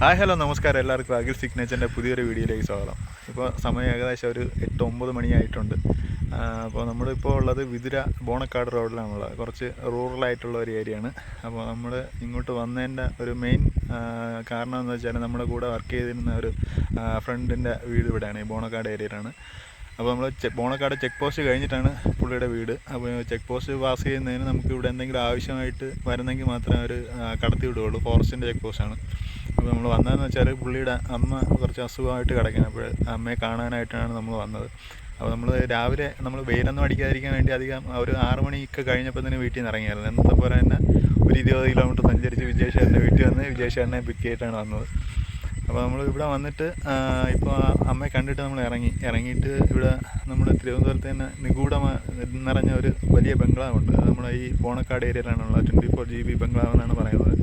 Hi hello നമസ്കാരം. എല്ലാവർക്കും അഖിൽ സിഗ്നേച്ചറിന്റെ പുതിയൊരു വീഡിയോയിലേക്ക് സ്വാഗതം. ഇപ്പോൾ സമയം ഏകദേശം ഒരു എട്ട് ഒമ്പത് മണിയായിട്ടുണ്ട്. അപ്പോൾ നമ്മളിപ്പോൾ ഉള്ളത് വിതുര ബോണക്കാട് റോഡിലാണുള്ളത്. കുറച്ച് റൂറലായിട്ടുള്ള ഒരു ഏരിയയാണ്. അപ്പോൾ നമ്മൾ ഇങ്ങോട്ട് വന്നതിന്റെ ഒരു മെയിൻ കാരണം എന്ന് വെച്ചാൽ നമ്മുടെ കൂടെ വർക്ക് ചെയ്തിരുന്ന ഒരു ഫ്രണ്ടിന്റെ വീട് ഇവിടെയാണ് ഈ ബോണക്കാട് ഏരിയയിലാണ്. അപ്പോൾ നമ്മൾ ബോണക്കാട് ചെക്ക് പോസ്റ്റ് കഴിഞ്ഞിട്ടാണ് പുള്ളിയുടെ വീട്. അപ്പോൾ ചെക്ക് പോസ്റ്റ് പാസ് ചെയ്യുന്നതിന് നമുക്ക് ഇവിടെ എന്തെങ്കിലും ആവശ്യമായിട്ട് വരുന്നെങ്കിൽ മാത്രമേ അവർ കടത്തി വിടുകയുള്ളൂ. ഫോറസ്റ്റിന്റെ ചെക്ക് പോസ്റ്റാണ്. അപ്പോൾ നമ്മൾ വന്നതെന്ന് വെച്ചാൽ പുള്ളിയുടെ അമ്മ കുറച്ച് അസുഖമായിട്ട് കിടക്കുകയാണ് അപ്പോൾ അമ്മയെ കാണാനായിട്ടാണ് നമ്മൾ വന്നത്. അപ്പോൾ നമ്മൾ രാവിലെ നമ്മൾ വെയിലൊന്നും അടിക്കാതിരിക്കാൻ വേണ്ടി അധികം ഒരു ആറ് മണിയൊക്കെ കഴിഞ്ഞപ്പോൾ തന്നെ വീട്ടിൽ നിന്ന് ഇറങ്ങിയായിരുന്നു. എന്നത്തെ പോലെ തന്നെ ഒരു ഇരുപത് കിലോമീറ്റർ സഞ്ചരിച്ച് വിജയശേഖരന്റെ വീട്ടിൽ വന്ന് വിജയശേഖരനെ പിക്ക് ചെയ്തിട്ടാണ് വന്നത്. അപ്പോൾ നമ്മൾ ഇവിടെ വന്നിട്ട് ഇപ്പോൾ അമ്മയെ കണ്ടിട്ട് നമ്മൾ ഇറങ്ങി. ഇറങ്ങിയിട്ട് ഇവിടെ നമ്മുടെ തിരുവനന്തപുരത്ത് തന്നെ നിഗൂഢ നിറഞ്ഞ ഒരു വലിയ ബംഗ്ലാവുണ്ട്. അത് നമ്മുടെ ഈ പോണക്കാട് ഏരിയയിലാണുള്ളത്. ട്വന്റി ഫോർ ജി ബി ബംഗ്ലാവ് എന്നാണ് പറയുന്നത്.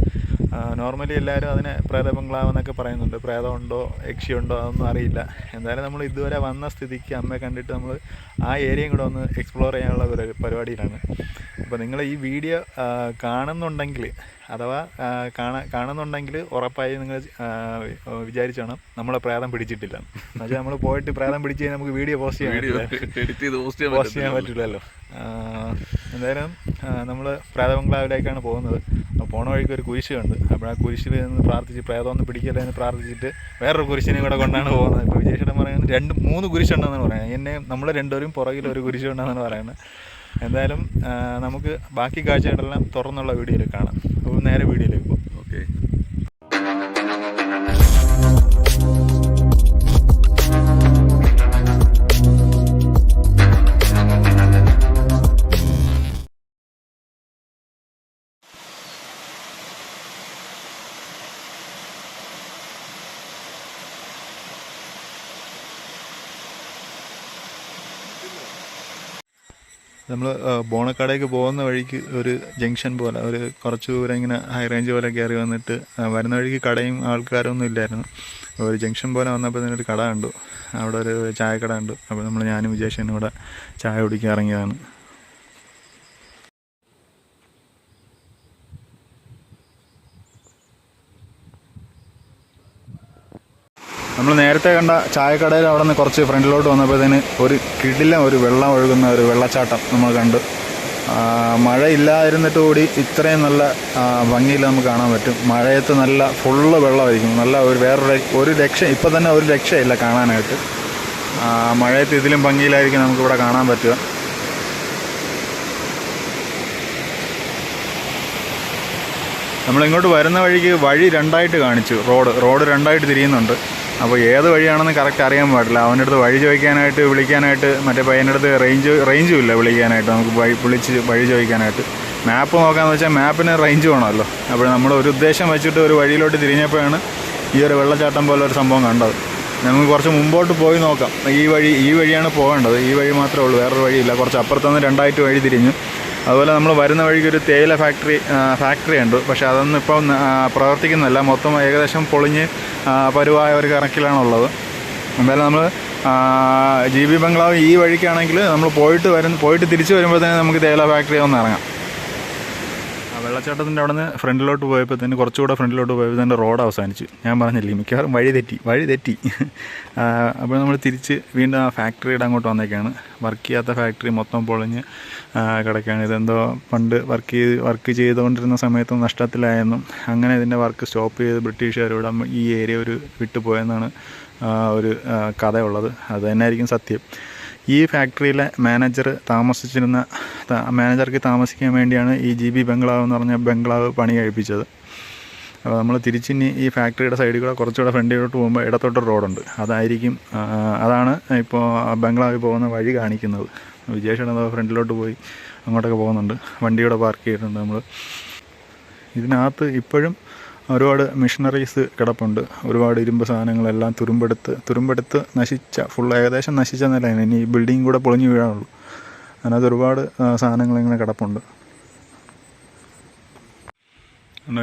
നോർമലി എല്ലാവരും അതിനെ പ്രേത ബംഗ്ലാവ് എന്നൊക്കെ പറയുന്നുണ്ട്. പ്രേതമുണ്ടോ യക്ഷിയുണ്ടോ അതൊന്നും അറിയില്ല. എന്തായാലും നമ്മൾ ഇതുവരെ വന്ന സ്ഥിതിക്ക് അമ്മയെ കണ്ടിട്ട് നമ്മൾ ആ ഏരിയയും കൂടെ ഒന്ന് എക്സ്പ്ലോർ ചെയ്യാനുള്ള ഒരു പരിപാടിയിലാണ്. അപ്പോൾ നിങ്ങൾ ഈ വീഡിയോ കാണുന്നുണ്ടെങ്കിൽ അഥവാ കാണാ കാണുന്നുണ്ടെങ്കിൽ ഉറപ്പായി നിങ്ങൾ വിചാരിച്ചോണം നമ്മളെ പ്രേതം പിടിച്ചിട്ടില്ല. എന്നുവെച്ചാൽ നമ്മൾ പോയിട്ട് പ്രേതം പിടിച്ച് കഴിഞ്ഞാൽ നമുക്ക് വീഡിയോ പോസ്റ്റ് ചെയ്യാൻ പോസ്റ്റ് ചെയ്യാൻ പറ്റില്ലല്ലോ എന്തായാലും നമ്മൾ പ്രേതബംഗ്ലാവിലേക്കാണ് പോകുന്നത്. പോണ വഴിക്ക് ഒരു കുരിശ് കണ്ട് അപ്പോൾ ആ കുരിശിൽ നിന്ന് പ്രാർത്ഥിച്ച് പ്രേതം ഒന്ന് പിടിക്കല്ലേ എന്ന് പ്രാർത്ഥിച്ചിട്ട് വേറൊരു കുരിശിനെ കൂടെ കൊണ്ടാണ് പോകുന്നത്. ഇപ്പോൾ വിജയശേഷം പറയുന്നത് രണ്ട് മൂന്ന് കുരിശുണ്ടെന്നാണ് പറയുന്നത്. എന്നെ നമ്മൾ രണ്ടുപേരും പുറകിൽ ഒരു കുരിശുണ്ടെന്നാണ് പറയുന്നത്. എന്തായാലും നമുക്ക് ബാക്കി കാഴ്ചകളെല്ലാം തുറന്നുള്ള വീഡിയോയിൽ കാണാം. അപ്പോൾ നേരെ വീഡിയോയിലേക്ക് പോകും ഓക്കെ. നമ്മൾ ബോണക്കാടേക്ക് പോകുന്ന വഴിക്ക് ഒരു ജംഗ്ഷൻ പോലെ ഒരു കുറച്ച് ദൂരം ഇങ്ങനെ ഹൈ റേഞ്ച് പോലെ കയറി വന്നിട്ട് വരുന്ന വഴിക്ക് കടയും ആൾക്കാരൊന്നും ഇല്ലായിരുന്നു. ഒരു ജംഗ്ഷൻ പോലെ വന്നപ്പോൾ തന്നെ ഒരു കട കണ്ടു. അവിടെ ഒരു ചായക്കട കണ്ടു. അപ്പോൾ നമ്മൾ ഞാനും വിജേഷനും കൂടെ ചായ കുടിക്കാൻ ഇറങ്ങിയതാണ്. നമ്മൾ നേരത്തെ കണ്ട ചായക്കടയിൽ അവിടെ നിന്ന് കുറച്ച് ഫ്രണ്ടിലോട്ട് വന്നപ്പോഴത്തേന് ഒരു കിടിലം ഒരു വെള്ളം ഒഴുകുന്ന ഒരു വെള്ളച്ചാട്ടം നമ്മൾ കണ്ടു. മഴയില്ലായിരുന്നിട്ട് കൂടി ഇത്രയും നല്ല ഭംഗിയിൽ നമുക്ക് കാണാൻ പറ്റും. മഴയത്ത് നല്ല ഫുള്ള് വെള്ളമായിരിക്കും. നല്ല ഒരു വേറൊരു ഒരു രക്ഷ ഇപ്പം തന്നെ ഒരു രക്ഷയില്ല കാണാനായിട്ട്. മഴയത്ത് ഇതിലും ഭംഗിയിലായിരിക്കും നമുക്കിവിടെ കാണാൻ പറ്റുക. നമ്മളിങ്ങോട്ട് വരുന്ന വഴിക്ക് വഴി രണ്ടായിട്ട് കാണിച്ചു റോഡ്. റോഡ് രണ്ടായിട്ട് തിരിയുന്നുണ്ട്. അപ്പോൾ ഏത് വഴിയാണെന്ന് കറക്റ്റ് അറിയാൻ പാടില്ല. അവന്റെ അടുത്ത് വഴി ചോദിക്കാനായിട്ട് വിളിക്കാനായിട്ട് മറ്റേ പയ്യന്റെ അടുത്ത് റേഞ്ച് റേഞ്ചും ഇല്ല വിളിക്കാനായിട്ട്. നമുക്ക് വഴി വിളിച്ച് വഴി ചോദിക്കാനായിട്ട്. മാപ്പ് നോക്കാമെന്ന് വെച്ചാൽ മാപ്പിന് റേഞ്ച് വേണമല്ലോ. അപ്പോൾ നമ്മൾ ഒരു ഉദ്ദേശം വെച്ചിട്ട് ഒരു വഴിയിലോട്ട് തിരിഞ്ഞപ്പോഴാണ് ഈ ഒരു വെള്ളച്ചാട്ടം പോലെ ഒരു സംഭവം കണ്ടത്. നമുക്ക് കുറച്ച് മുമ്പോട്ട് പോയി നോക്കാം. ഈ വഴി ഈ വഴിയാണ് പോകേണ്ടത്. ഈ വഴി മാത്രമേ ഉള്ളൂ. വേറൊരു വഴിയില്ല. കുറച്ച് അപ്പുറത്തുനിന്ന് രണ്ടായിട്ട് വഴി തിരിഞ്ഞു അതുപോലെ നമ്മൾ വരുന്ന വഴിക്ക് ഒരു തേയില ഫാക്ടറി ഫാക്ടറി ഉണ്ട്. പക്ഷേ അതൊന്നും ഇപ്പോൾ പ്രവർത്തിക്കുന്നില്ല. മൊത്തം ഏകദേശം പൊളിഞ്ഞ് പരുവായ ഒരു കണക്കിലാണുള്ളത് എന്തായാലും നമ്മൾ ജി ബി ബംഗ്ലാവ് ഈ വഴിക്കാണെങ്കിൽ നമ്മൾ പോയിട്ട് വരും പോയിട്ട് തിരിച്ച് തന്നെ നമുക്ക് തേയില ഫാക്ടറി ഒന്ന് ഇറങ്ങാം. വെള്ളച്ചാട്ടത്തിന്റെ അവിടെ നിന്ന് ഫ്രണ്ടിലോട്ട് പോയപ്പോൾ തന്നെ കുറച്ചുകൂടെ ഫ്രണ്ടിലോട്ട് പോയപ്പോൾ തന്നെ റോഡ് അവസാനിച്ചു. ഞാൻ പറഞ്ഞില്ലേ മിക്കവാറും വഴി തെറ്റി വഴി തെറ്റി. അപ്പോൾ നമ്മൾ തിരിച്ച് വീണ്ടും ആ ഫാക്ടറിയുടെ അങ്ങോട്ട് വന്നേക്കാണ്. വർക്ക് ചെയ്യാത്ത ഫാക്ടറി മൊത്തം പൊളിഞ്ഞ് കിടക്കുകയാണ് ഇതെന്തോ പണ്ട് വർക്ക് ചെയ്ത് വർക്ക് ചെയ്തുകൊണ്ടിരുന്ന സമയത്തും നഷ്ടത്തിലായെന്നും അങ്ങനെ ഇതിന്റെ വർക്ക് സ്റ്റോപ്പ് ചെയ്ത് ബ്രിട്ടീഷുകാരോട് ഈ ഏരിയ ഒരു വിട്ടുപോയെന്നാണ് ഒരു കഥയുള്ളത്. അത് തന്നെയായിരിക്കും സത്യം. ഈ ഫാക്ടറിയിലെ മാനേജർ താമസിച്ചിരുന്ന മാനേജർക്ക് താമസിക്കാൻ വേണ്ടിയാണ് ഈ ജി ബി ബംഗ്ലാവ് എന്ന് പറഞ്ഞ ബംഗ്ലാവ് പണി കഴിപ്പിച്ചത്. അപ്പോൾ നമ്മൾ തിരിച്ചിനി ഈ ഫാക്ടറിയുടെ സൈഡിൽ കൂടെ കുറച്ചുകൂടെ ഫ്രണ്ടിലോട്ട് പോകുമ്പോൾ ഇടത്തോട്ട് റോഡുണ്ട് അതായിരിക്കും അതാണ് ഇപ്പോൾ ബംഗ്ലാവിൽ പോകുന്ന വഴി കാണിക്കുന്നത്. വിജേഷ് ഫ്രണ്ടിലോട്ട് പോയി അങ്ങോട്ടൊക്കെ പോകുന്നുണ്ട്. വണ്ടിയുടെ പാർക്ക് ചെയ്തിട്ടുണ്ട് നമ്മൾ ഇതിനകത്ത് ഇപ്പോഴും ഒരുപാട് മിഷനറീസ് കിടപ്പുണ്ട്. ഒരുപാട് ഇരുമ്പ് സാധനങ്ങളെല്ലാം തുരുമ്പെടുത്ത് തുരുമ്പെടുത്ത് നശിച്ച ഫുൾ ഏകദേശം നശിച്ച നിലയാണ് ഇനി ഈ ബിൽഡിംഗ് കൂടെ പൊളിഞ്ഞു വീഴാനുള്ളൂ. അതിനകത്ത് ഒരുപാട് സാധനങ്ങളിങ്ങനെ കിടപ്പുണ്ട്.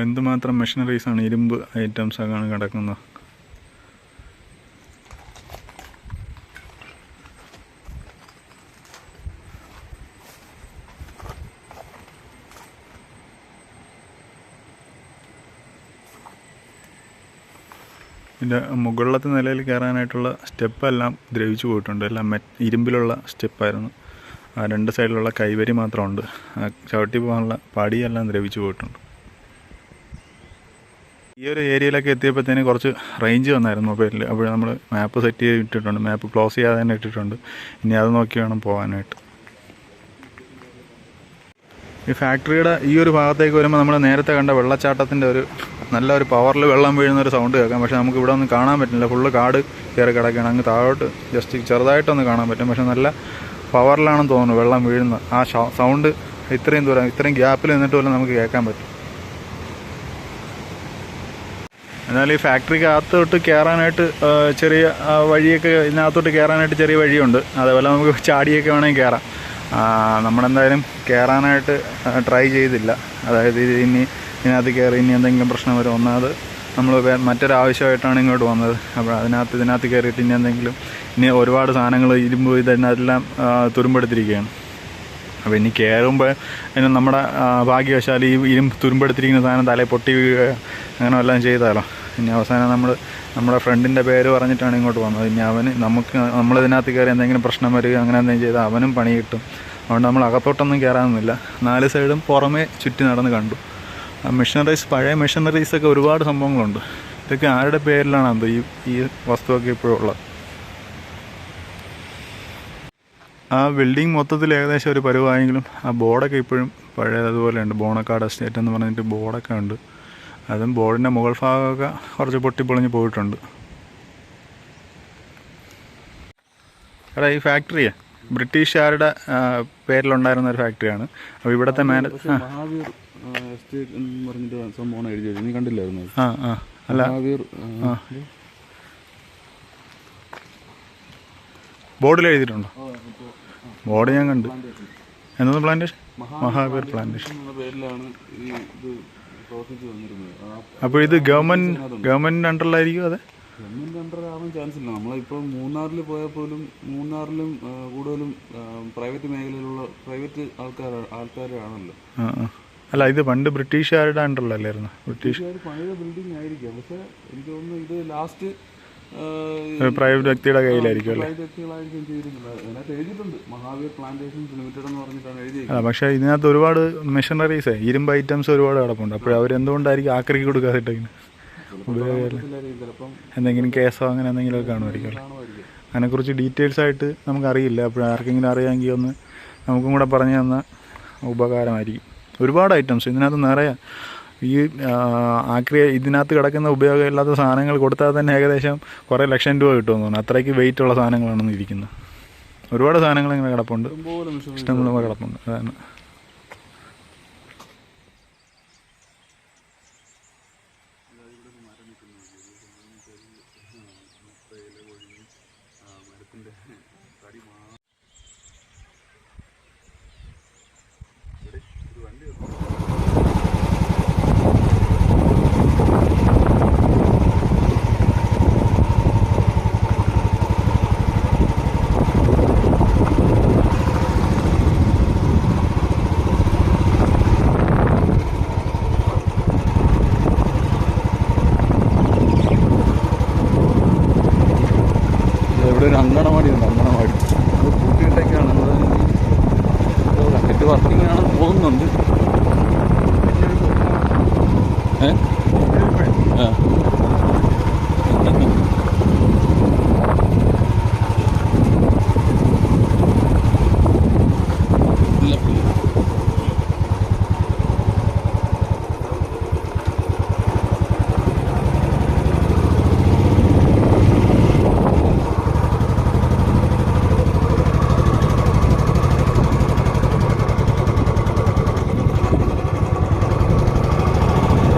എന്തുമാത്രം മെഷീനറീസാണ് ഇരുമ്പ് ഐറ്റംസൊക്കെയാണ് കിടക്കുന്നത്? ഇതിന്റെ മുകളിലത്തെ നിലയിൽ കയറാനായിട്ടുള്ള സ്റ്റെപ്പെല്ലാം ദ്രവിച്ചു പോയിട്ടുണ്ട്. എല്ലാം മെ ഇരുമ്പിലുള്ള സ്റ്റെപ്പായിരുന്നു. ആ രണ്ട് സൈഡിലുള്ള കൈവരി മാത്രമുണ്ട്. ആ ചവിട്ടി പോകാനുള്ള പടിയെല്ലാം ദ്രവിച്ചു പോയിട്ടുണ്ട്. ഈ ഒരു ഏരിയയിലൊക്കെ എത്തിയപ്പോഴത്തേന് കുറച്ച് റേഞ്ച് വന്നായിരുന്നു മൊബൈലിൽ അപ്പോൾ നമ്മൾ മാപ്പ് സെറ്റ് ചെയ്ത് ഇട്ടിട്ടുണ്ട്. മാപ്പ് ക്ലോസ് ചെയ്യാതെ തന്നെ ഇട്ടിട്ടുണ്ട്. ഇനി അത് നോക്കി വേണം പോകാനായിട്ട്. ഈ ഫാക്ടറിയുടെ ഈ ഒരു ഭാഗത്തേക്ക് വരുമ്പോൾ നമ്മൾ നേരത്തെ കണ്ട വെള്ളച്ചാട്ടത്തിന്റെ ഒരു നല്ല ഒരു പവറിൽ വെള്ളം വീഴുന്ന ഒരു സൗണ്ട് കേൾക്കാം. പക്ഷേ നമുക്ക് ഇവിടെ ഒന്നും കാണാൻ പറ്റില്ല. ഫുള്ള് കാട് കയറി കിടക്കുകയാണ്. അങ്ങ് താഴോട്ട് ജസ്റ്റ് ചെറുതായിട്ടൊന്ന് കാണാൻ പറ്റും. പക്ഷെ നല്ല പവറിലാണെന്ന് തോന്നുന്നു വെള്ളം വീഴുന്ന ആ സൗണ്ട് ഇത്രയും ദൂരം ഇത്രയും ഗ്യാപ്പിൽ നിന്നിട്ട് പോലും നമുക്ക് കേൾക്കാൻ പറ്റും. എന്നാൽ ഈ ഫാക്ടറിക്ക് അകത്തോട്ട് കയറാനായിട്ട് ചെറിയ വഴിയൊക്കെ ഇതിനകത്തോട്ട് കയറാനായിട്ട് ചെറിയ വഴിയുണ്ട്. അതേപോലെ നമുക്ക് ചാടിയൊക്കെ വേണമെങ്കിൽ കയറാം നമ്മളെന്തായാലും കയറാനായിട്ട് ട്രൈ ചെയ്തില്ല. അതായത് ഇനി ഇതിനകത്ത് കയറി ഇനി എന്തെങ്കിലും പ്രശ്നം വരും. ഒന്നാമത് നമ്മൾ മറ്റൊരാവശ്യമായിട്ടാണ് ഇങ്ങോട്ട് വന്നത്. അപ്പോൾ അതിനകത്ത് ഇതിനകത്ത് കയറിയിട്ട് ഇനി എന്തെങ്കിലും ഇനി ഒരുപാട് സാധനങ്ങൾ ഇരുമ്പ് ഇതിനെല്ലാം തുരുമ്പെടുത്തിരിക്കുകയാണ്. അപ്പോൾ ഇനി കയറുമ്പോൾ ഇനി നമ്മുടെ ഭാഗ്യവശാൽ ഈ ഇരുമ്പ് തുരുമ്പെടുത്തിരിക്കുന്ന സാധനം തലയിൽ പൊട്ടി അങ്ങനെ വല്ലതും ചെയ്താലോ? ഇനി അവസാനം നമ്മൾ നമ്മുടെ ഫ്രണ്ടിന്റെ പേര് പറഞ്ഞിട്ടാണ് ഇങ്ങോട്ട് വന്നത്. ഇനി അവന് നമുക്ക് നമ്മൾ നമ്മളിതിനകത്ത് കയറി എന്തെങ്കിലും പ്രശ്നം വരിക അങ്ങനെ എന്തെങ്കിലും ചെയ്താൽ അവനും പണി കിട്ടും. അതുകൊണ്ട് നമ്മൾ അകത്തോട്ടൊന്നും കയറാനൊന്നുമില്ല. നാല് സൈഡും പുറമേ ചുറ്റി നടന്ന് കണ്ടു. മിഷനറീസ് പഴയ മിഷനറീസൊക്കെ ഒരുപാട് സംഭവങ്ങളുണ്ട്. ഇതൊക്കെ ആരുടെ പേരിലാണ് അത് ഈ ഈ വസ്തുവൊക്കെ ഇപ്പോഴുള്ളത് ആ ബിൽഡിംഗ് മൊത്തത്തിൽ ഏകദേശം ഒരു പരുവായെങ്കിലും ആ ബോർഡൊക്കെ ഇപ്പോഴും പഴയതുപോലെ ഉണ്ട് ബോണക്കാട് എസ്റ്റേറ്റ് എന്ന് പറഞ്ഞിട്ട് ബോർഡൊക്കെ ഉണ്ട്. അതും ബോർഡിന്റെ മുകൾ ഭാഗമൊക്കെ കുറച്ച് പൊട്ടിപ്പൊളിഞ്ഞ് പോയിട്ടുണ്ട്. എടാ ഈ ഫാക്ടറിയെ ബ്രിട്ടീഷുകാരുടെ പേരിലുണ്ടായിരുന്ന ഒരു ഫാക്ടറിയാണ് അപ്പോൾ ഇവിടുത്തെ മാനേ മഹാവീർ എസ്റ്റേറ്റ് എന്ന് പറഞ്ഞിട്ട് സംഭവമാണ് എഴുതി വെച്ചത്. നീ കണ്ടില്ലായിരുന്നു? ആ ആ അല്ല. മഹാവീർ ബോർഡിൽ എഴുതിയിട്ടുണ്ടോ? ബോർഡ് ഞാൻ കണ്ടു. എന്നത് പ്ലാന്റേഷൻ മഹാവീർ പ്ലാന്റേഷൻ പേരിലാണ് ഈ ഇത് പ്രവർത്തിച്ചു വന്നിരുന്നത്. അപ്പോൾ ഇത് ഗവൺമെന്റ് ഗവൺമെന്റ് അണ്ടറിലായിരിക്കും അതെ? ഗവൺമെന്റ് അണ്ടർ ആവാൻ ചാൻസ് ഇല്ല. നമ്മളിപ്പോൾ മൂന്നാറിൽ പോയാൽ പോലും മൂന്നാറിലും കൂടുതലും പ്രൈവറ്റ് മേഖലയിലുള്ള പ്രൈവറ്റ് ആൾക്കാർ ആൾക്കാരാണല്ലോ. അല്ല ഇത് പണ്ട് ബ്രിട്ടീഷുകാരുടെ അണ്ടറിലല്ലായിരുന്നു? ബ്രിട്ടീഷ് പഴയ ബിൽഡിംഗ് ആയിരിക്കാം. പക്ഷെ എനിക്ക് തോന്നുന്നു ഇത് ലാസ്റ്റ് ഒരു പ്രൈവറ്റ് വ്യക്തിയുടെ കയ്യിലായിരിക്കും അല്ലേ? പക്ഷെ ഇതിനകത്ത് ഒരുപാട് മെഷീനറീസ് ഇരുമ്പ് ഐറ്റംസ് ഒരുപാട് കിടപ്പുണ്ട്. അപ്പോൾ അവരെന്തുകൊണ്ടായിരിക്കും ആക്രിക്ക് കൊടുക്കാതിട്ടെങ്കിലും ചിലപ്പം എന്തെങ്കിലും കേസോ അങ്ങനെ എന്തെങ്കിലും കാണുമായിരിക്കും അതിനെക്കുറിച്ച് ഡീറ്റെയിൽസ് ആയിട്ട് നമുക്കറിയില്ല. അപ്പോൾ ആർക്കെങ്കിലും അറിയാമെങ്കിൽ ഒന്ന് നമുക്കും കൂടെ പറഞ്ഞു തന്ന ഉപകാരമായിരിക്കും. ഒരുപാട് ഐറ്റംസ് ഇതിനകത്ത് നിറയെ ഈ ആക്രിയ ഇതിനകത്ത് കിടക്കുന്ന ഉപയോഗമില്ലാത്ത സാധനങ്ങൾ കൊടുത്താൽ തന്നെ ഏകദേശം കുറേ ലക്ഷം രൂപ കിട്ടുമെന്ന് തോന്നുന്നു. അത്രയ്ക്ക് വെയിറ്റ് ഉള്ള സാധനങ്ങളാണ് ഇരിക്കുന്നത്. ഒരുപാട് സാധനങ്ങൾ ഇങ്ങനെ കിടപ്പുണ്ട്. ഇഷ്ടംപോലെ കിടപ്പുണ്ട്. അതാണ്. ഏ ആ ഇല്ല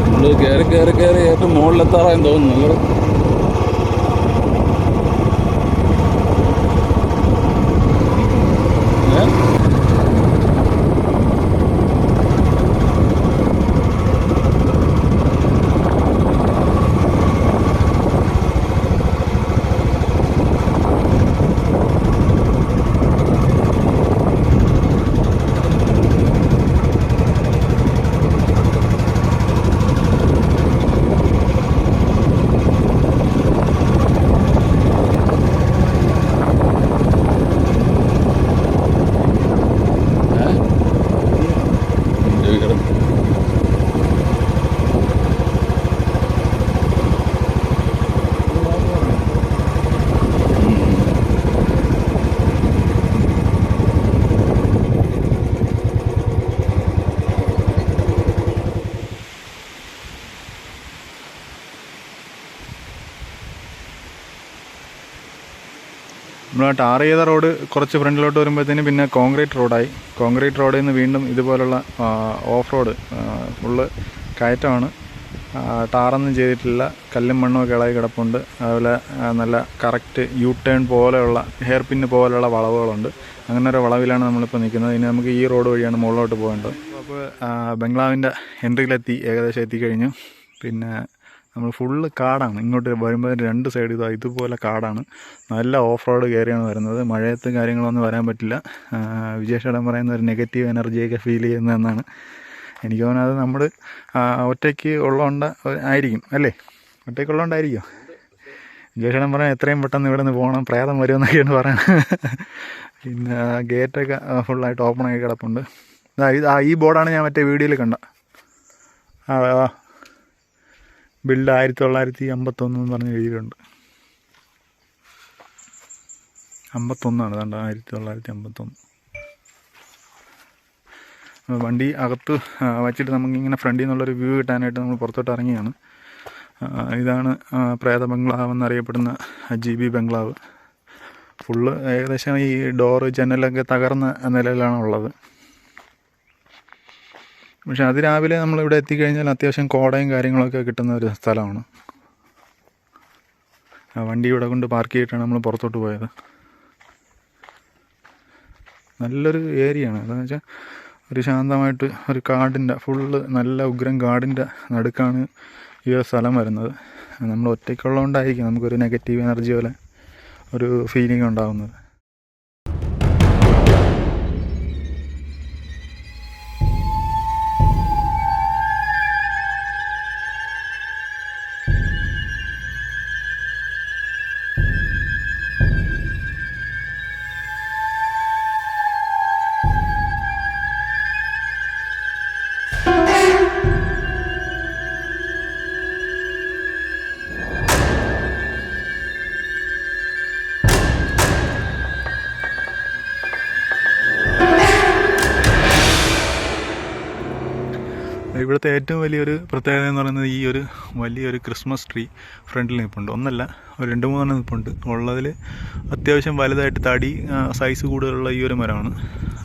നമ്മൾ കയറി കയറി കയറി ഏറ്റവും മുകളിലെത്താറായെന്ന് തോന്നുന്നു. ടാർ ചെയ്ത റോഡ് കുറച്ച് ഫ്രണ്ടിലോട്ട് വരുമ്പോഴത്തേന് പിന്നെ കോൺക്രീറ്റ് റോഡായി. കോൺക്രീറ്റ് റോഡിൽ നിന്ന് വീണ്ടും ഇതുപോലുള്ള ഓഫ് റോഡ് ഫുള്ള് കയറ്റമാണ്. ടാറൊന്നും ചെയ്തിട്ടില്ല. കല്ലും മണ്ണും ഒക്കെ ഇളകി കിടപ്പുണ്ട്. അതുപോലെ നല്ല കറക്റ്റ് യു ടേൺ പോലെയുള്ള ഹെയർ പിന്ന് പോലെയുള്ള വളവുകളുണ്ട്. അങ്ങനെ ഒരു വളവിലാണ് നമ്മളിപ്പോൾ നിൽക്കുന്നത്. ഇനി നമുക്ക് ഈ റോഡ് വഴിയാണ് മുകളിലോട്ട് പോകേണ്ടത്. അപ്പോൾ ബംഗ്ലാവിന്റെ എൻട്രിയിലെത്തി. ഏകദേശം എത്തിക്കഴിഞ്ഞു പിന്നെ നമ്മൾ ഫുള്ള് കാടാണ്. ഇങ്ങോട്ട് വരുമ്പോൾ രണ്ട് സൈഡ് ഇതാ ഇതുപോലെ കാടാണ്. നല്ല ഓഫ് റോഡ് കയറിയാണ് വരുന്നത്. മഴയത്ത് കാര്യങ്ങളൊന്നും വരാൻ പറ്റില്ല. ആ, വിജേഷേടൻ പറയുന്ന ഒരു നെഗറ്റീവ് എനർജിയൊക്കെ ഫീൽ ചെയ്യുന്നതെന്നാണ് എനിക്ക് തോന്നുന്നത് നമ്മൾ ഒറ്റയ്ക്ക് ഉള്ളതുകൊണ്ട് ആയിരിക്കും അല്ലേ? ഒറ്റയ്ക്ക് ഉള്ളതുകൊണ്ടായിരിക്കും വിജേഷേടൻ പറയാൻ എത്രയും പെട്ടെന്ന് ഇവിടെ നിന്ന് പോകണം പ്രേതം വരുമെന്നൊക്കെയാണ് പറയുന്നത്. പിന്നെ ഗേറ്റൊക്കെ ഫുള്ളായിട്ട് ഓപ്പണായി കിടപ്പുണ്ട്. ഇതാ ഈ ബോർഡാണ് ഞാൻ മറ്റേ വീഡിയോയിൽ കണ്ട. ആ. ബിൽഡ് ആയിരത്തി തൊള്ളായിരത്തി അമ്പത്തൊന്ന് എന്ന് പറഞ്ഞ് എഴുതിയിട്ടുണ്ട്. അമ്പത്തൊന്നാണ് കണ്ട ആയിരത്തി തൊള്ളായിരത്തി അമ്പത്തൊന്ന് വണ്ടി അകത്ത് വച്ചിട്ട് നമുക്കിങ്ങനെ ഫ്രണ്ടിൽ നിന്നുള്ളൊരു വ്യൂ കിട്ടാനായിട്ട് നമ്മൾ പുറത്തോട്ട് ഇറങ്ങിയാണ്. ഇതാണ് പ്രേത ബംഗ്ലാവ് എന്നറിയപ്പെടുന്ന ജി ബി ബംഗ്ലാവ്. ഫുള്ള് ഏകദേശം ഈ ഡോറ് ജനലൊക്കെ തകർന്ന നിലയിലാണ് ഉള്ളത് പക്ഷെ അതിരാവിലെ നമ്മളിവിടെ എത്തിക്കഴിഞ്ഞാൽ അത്യാവശ്യം കോടയും കാര്യങ്ങളൊക്കെ കിട്ടുന്ന ഒരു സ്ഥലമാണ്. ആ വണ്ടി ഇവിടെ കൊണ്ട് പാർക്ക് ചെയ്തിട്ടാണ് നമ്മൾ പുറത്തോട്ട് പോയത്. നല്ലൊരു ഏരിയയാണ് എന്താണെന്ന് വെച്ചാൽ ഒരു ശാന്തമായിട്ട് ഒരു കാടിന്റെ ഫുള്ള് നല്ല ഉഗ്രം കാടിന്റെ നടുക്കാണ് ഈ ഒരു സ്ഥലം വരുന്നത്. നമ്മൾ ഒറ്റയ്ക്കുള്ളതുകൊണ്ടായിരിക്കും നമുക്കൊരു നെഗറ്റീവ് എനർജി പോലെ ഒരു ഫീലിംഗ് ഉണ്ടാകുന്നത് ഏറ്റവും വലിയൊരു പ്രത്യേകത എന്ന് പറയുന്നത് ഈ ഒരു വലിയൊരു ക്രിസ്മസ് ട്രീ ഫ്രണ്ടിൽ നിൽപ്പുണ്ട്. ഒന്നല്ല ഒരു രണ്ട് മൂന്നെണ്ണം നിൽപ്പുണ്ട്. ഉള്ളതിൽ അത്യാവശ്യം വലുതായിട്ട് തടി സൈസ് കൂടുതലുള്ള ഈ ഒരു മരമാണ്.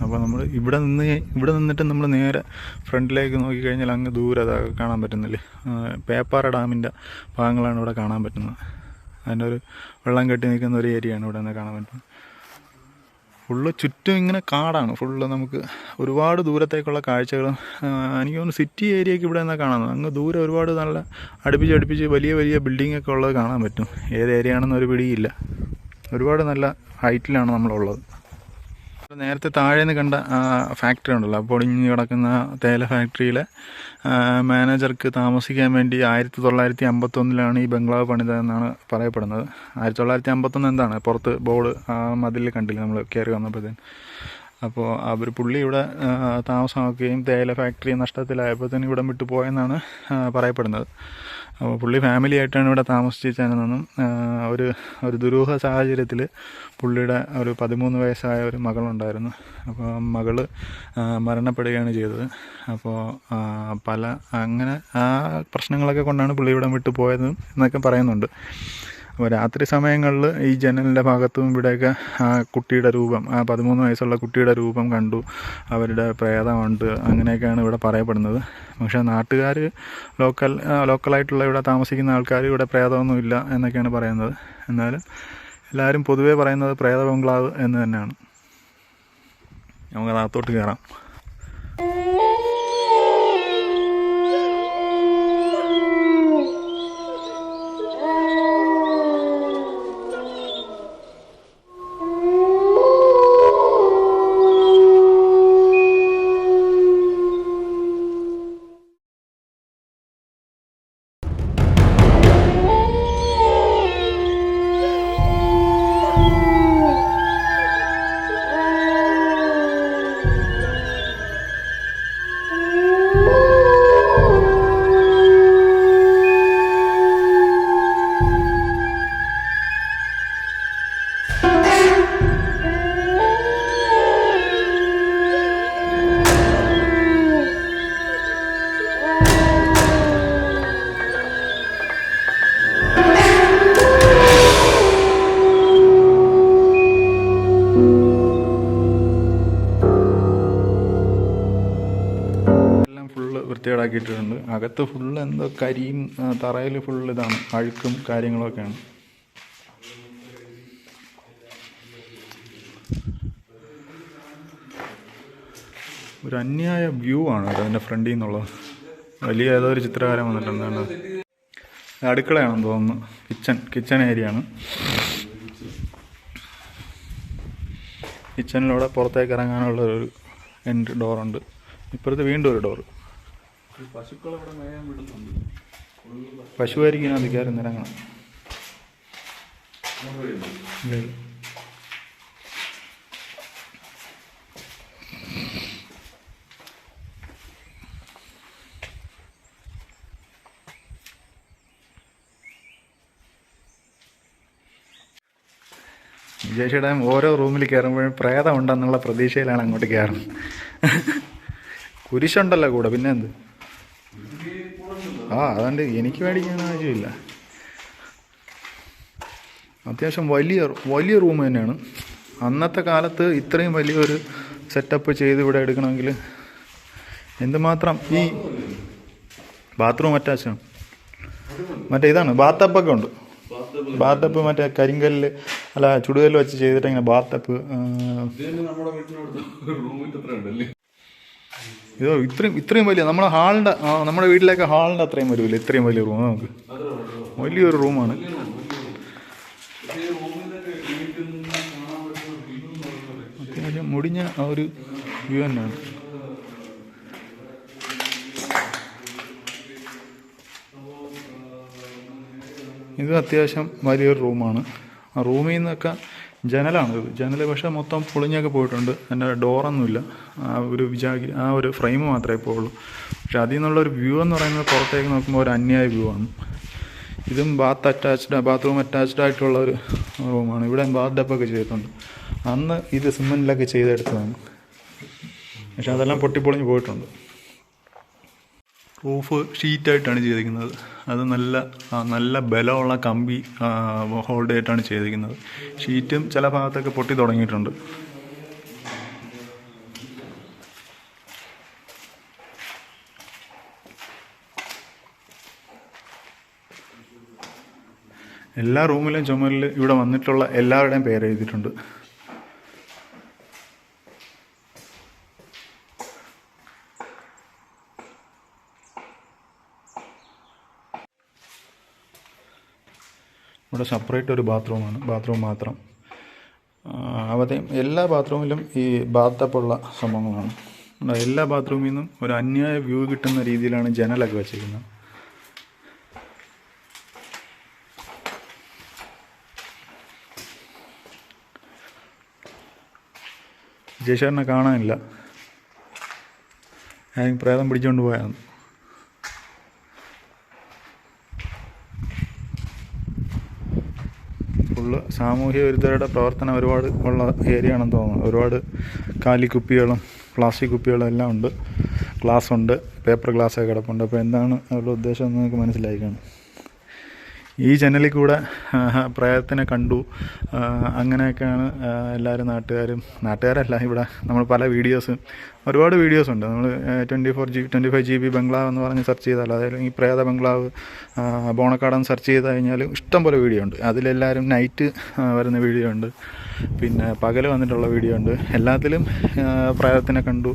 അപ്പോൾ നമ്മൾ ഇവിടെ നിന്ന് ഇവിടെ നിന്നിട്ട് നമ്മൾ നേരെ ഫ്രണ്ടിലേക്ക് നോക്കിക്കഴിഞ്ഞാൽ അങ്ങ് ദൂരെ കാണാൻ പറ്റുന്നില്ലേ? പേപ്പാറ ഡാമിന്റെ ഭാഗങ്ങളാണ് ഇവിടെ കാണാൻ പറ്റുന്നത്. അതിന്റെ ഒരു വെള്ളം കെട്ടി നിൽക്കുന്ന ഒരു ഏരിയയാണ് ഇവിടെ നിന്ന് കാണാൻ പറ്റുന്നത്. ഫുള്ള് ചുറ്റും ഇങ്ങനെ കാടാണ്. ഫുള്ള് നമുക്ക് ഒരുപാട് ദൂരത്തേക്കുള്ള കാഴ്ചകളും എനിക്ക് തോന്നുന്നു സിറ്റി ഏരിയയ്ക്ക് ഇവിടെ നിന്നാണ് കാണാൻ അങ്ങ് ദൂരെ ഒരുപാട് നല്ല അടുപ്പിച്ച് അടുപ്പിച്ച് വലിയ വലിയ ബിൽഡിംഗ് ഒക്കെ ഉള്ളത് കാണാൻ പറ്റും. ഏത് ഏരിയ ആണെന്ന് ഒരു പിടിയില്ല. ഒരുപാട് നല്ല ഹൈറ്റിലാണ് നമ്മളുള്ളത്. നേരത്തെ താഴേന്ന് കണ്ട ഫാക്ടറി ഉണ്ടല്ലോ. അപ്പോൾ ഇഞ്ഞ് കിടക്കുന്ന തേയില ഫാക്ടറിയിലെ മാനേജർക്ക് താമസിക്കാൻ വേണ്ടി ആയിരത്തി തൊള്ളായിരത്തി അമ്പത്തൊന്നിലാണ് ഈ ബംഗ്ലാവ് പണിതെന്നാണ് പറയപ്പെടുന്നത്. ആയിരത്തി തൊള്ളായിരത്തി അമ്പത്തൊന്ന് എന്താണ്? പുറത്ത് ബോർഡ് മതിൽ കണ്ടില്ല? നമ്മൾ കയറി വന്നപ്പോഴത്തേന്. അപ്പോൾ അവർ പുള്ളി ഇവിടെ താമസമാക്കുകയും തേയില ഫാക്ടറി നഷ്ടത്തിലായപ്പോഴത്തേനും ഇവിടെ വിട്ടു പോയെന്നാണ് പറയപ്പെടുന്നത്. അപ്പോൾ പുള്ളി ഫാമിലി ആയിട്ടാണ് ഇവിടെ താമസിച്ചതെന്നും ഒരു ഒരു ദുരൂഹ സാഹചര്യത്തിൽ പുള്ളിയുടെ ഒരു പതിമൂന്ന് വയസ്സായ ഒരു മകളുണ്ടായിരുന്നു. അപ്പോൾ ആ മകൾ മരണപ്പെടുകയാണ് ചെയ്തത്. അപ്പോൾ പല അങ്ങനെ ആ പ്രശ്നങ്ങളൊക്കെ കൊണ്ടാണ് പുള്ളി ഇവിടെ വിട്ടു പോയത് എന്നൊക്കെ പറയുന്നുണ്ട്. അപ്പോൾ രാത്രി സമയങ്ങളിൽ ഈ ജനലിന്റെ ഭാഗത്തും ഇവിടെയൊക്കെ ആ കുട്ടിയുടെ രൂപം ആ പതിമൂന്ന് വയസ്സുള്ള കുട്ടിയുടെ രൂപം കണ്ടു. അവരുടെ പ്രേതമുണ്ട്. അങ്ങനെയൊക്കെയാണ് ഇവിടെ പറയപ്പെടുന്നത്. പക്ഷേ നാട്ടുകാർ ലോക്കൽ ലോക്കലായിട്ടുള്ള ഇവിടെ താമസിക്കുന്ന ആൾക്കാർ ഇവിടെ പ്രേതമൊന്നുമില്ല എന്നൊക്കെയാണ് പറയുന്നത്. എന്നാലും എല്ലാവരും പൊതുവേ പറയുന്നത് പ്രേത ബംഗ്ലാവ് എന്ന് തന്നെയാണ്. നമുക്ക് അകത്തോട്ട് കയറാം. അകത്ത് ഫുള്ള് എന്തോ കരിയും തറയിൽ ഫുള്ള് ഇതാണ്. അഴുക്കും കാര്യങ്ങളൊക്കെയാണ്. ഒരു അന്യായ വ്യൂ ആണ് കേട്ടോ അതിന്റെ ഫ്രണ്ടിൽ നിന്നുള്ളത്. വലിയ ഏതോ ഒരു ചിത്രകാരൻ വന്നിട്ടുണ്ട് കണ്ടോ? അടുക്കളയാണെന്ന് തോന്നുന്നു. കിച്ചൺ കിച്ചൺ ഏരിയ ആണ്. കിച്ചണിലൂടെ പുറത്തേക്ക് ഇറങ്ങാനുള്ള ഒരു എൻട്രി ഡോറുണ്ട് ഇപ്പുറത്ത് വീണ്ടും ഒരു ഡോറ് പശുവായിരിക്കും അതിനകത്ത് കയറി നിരങ്ങണം. വിജേഷിയുടെ ഓരോ റൂമിൽ കയറുമ്പോഴും പ്രേതമുണ്ടെന്നുള്ള പ്രതീക്ഷയിലാണ് അങ്ങോട്ട് കയറുന്നത്. കുരിശുണ്ടല്ലോ കൂടെ പിന്നെ എന്ത് ആ അതുകൊണ്ട് എനിക്ക് മേടിക്കാൻ ആവശ്യമില്ല. അത്യാവശ്യം വലിയ വലിയ റൂം തന്നെയാണ്. അന്നത്തെ കാലത്ത് ഇത്രയും വലിയൊരു സെറ്റപ്പ് ചെയ്ത് ഇവിടെ എടുക്കണമെങ്കിൽ എന്തുമാത്രം ഈ ബാത്റൂം അറ്റാച്ചാണ് മറ്റേ ഇതാണ് ബാത്തപ്പൊക്കെ ഉണ്ട്. ബാത്തപ്പ് മറ്റേ കരിങ്കല്ല് അല്ല ചുടുകല്ല് വെച്ച് ചെയ്തിട്ട് ഇങ്ങനെ ബാത്തപ്പ് ഇത് ഇത്രയും ഇത്രയും വലിയ നമ്മുടെ ഹാളിന്റെ നമ്മുടെ വീട്ടിലേക്ക് ഹാളിന്റെ അത്രയും വരില്ല ഇത്രയും വലിയ റൂം നമുക്ക്. വലിയൊരു റൂമാണ് അത്യാവശ്യം മുടിഞ്ഞ ആ ഒരു വ്യൂ തന്നെയാണ്. ഇത് അത്യാവശ്യം വലിയൊരു റൂമാണ് ആ റൂമിൽ നിന്നൊക്കെ ജനലാണ് ജനൽ പക്ഷേ മൊത്തം പൊളിഞ്ഞൊക്കെ പോയിട്ടുണ്ട്. എന്റെ ഡോറൊന്നുമില്ല ആ ഒരു വിചാരി ആ ഒരു ഫ്രെയിം മാത്രമേ പോകുള്ളൂ പക്ഷെ അതിൽ നിന്നുള്ള ഒരു വ്യൂ എന്ന് പറയുന്നത് പുറത്തേക്ക് നോക്കുമ്പോൾ ഒരു അന്യായ വ്യൂ ആണ്. ഇതും ബാത്ത് അറ്റാച്ച്ഡ് ബാത്റൂം അറ്റാച്ച്ഡ് ആയിട്ടുള്ള ഒരു റൂമാണ് ഇവിടെ ബാത്ത് ഡപ്പൊക്കെ ചെയ്തിട്ടുണ്ട്. അന്ന് ഇത് സിമെന്റിലൊക്കെ ചെയ്തെടുത്തതാണ്. പക്ഷെ അതെല്ലാം പൊട്ടിപ്പൊളിഞ്ഞ് പോയിട്ടുണ്ട്. റൂഫ് ഷീറ്റായിട്ടാണ് ചെയ്തിരിക്കുന്നത്. അത് നല്ല നല്ല ബലമുള്ള കമ്പി ഹോൾഡ് ആയിട്ടാണ് ചെയ്തിരിക്കുന്നത്. ഷീറ്റും ചില ഭാഗത്തൊക്കെ പൊട്ടി തുടങ്ങിയിട്ടുണ്ട്. എല്ലാ റൂമിലും ചുമരിൽ ഇവിടെ വന്നിട്ടുള്ള എല്ലാവരുടെയും പേര് എഴുതിയിട്ടുണ്ട്. ഇവിടെ സെപ്പറേറ്റ് ഒരു ബാത്റൂമാണ് ബാത്റൂം മാത്രം. അവധി എല്ലാ ബാത്റൂമിലും ഈ ബാത്തപ്പുള്ള സംഭവങ്ങളാണ്. എല്ലാ ബാത്റൂമിൽ നിന്നും ഒരു അന്യായ വ്യൂ കിട്ടുന്ന രീതിയിലാണ് ജനലൊക്കെ വെച്ചിരിക്കുന്നത്. ജയശേഖരനെ കാണാനില്ല. ഞാൻ പ്രേതം പിടിച്ചുകൊണ്ട് പോയാണ് ഫുള്ള് സാമൂഹ്യ വിരുദ്ധരുടെ പ്രവർത്തനം ഒരുപാട് ഉള്ള ഏരിയ ആണെന്ന് തോന്നുന്നു. ഒരുപാട് കാലിക്കുപ്പികളും പ്ലാസ്റ്റിക് കുപ്പികളും എല്ലാം ഉണ്ട്. ഗ്ലാസ് ഉണ്ട്. പേപ്പർ ഗ്ലാസ്സൊക്കെ കിടപ്പുണ്ട്. അപ്പോൾ എന്താണ് അവരുടെ ഉദ്ദേശം എന്ന് നിങ്ങൾക്ക് മനസ്സിലായിക്കാണ് കാണും. ഈ ചാനലിൽ കൂടെ പ്രയത്നം കണ്ടു. അങ്ങനെയൊക്കെയാണ് എല്ലാവരും നാട്ടുകാരും നാട്ടുകാരല്ല ഇവിടെ നമ്മൾ പല വീഡിയോസ് ഒരുപാട് വീഡിയോസ് ഉണ്ട്. നമ്മൾ twenty four G twenty five G B ബംഗ്ലാവ് എന്ന് പറഞ്ഞ് സെർച്ച് ചെയ്താൽ അതായത് ഈ പ്രേത ബംഗ്ലാവ് ബോണക്കാടെന്ന് സെർച്ച് ചെയ്ത് കഴിഞ്ഞാൽ ഇഷ്ടംപോലെ വീഡിയോ ഉണ്ട്. അതിലെല്ലാവരും നൈറ്റ് വരുന്ന വീഡിയോ ഉണ്ട്. പിന്നെ പകൽ വന്നിട്ടുള്ള വീഡിയോ ഉണ്ട്. എല്ലാത്തിലും പ്രേതത്തിനെ കണ്ടു.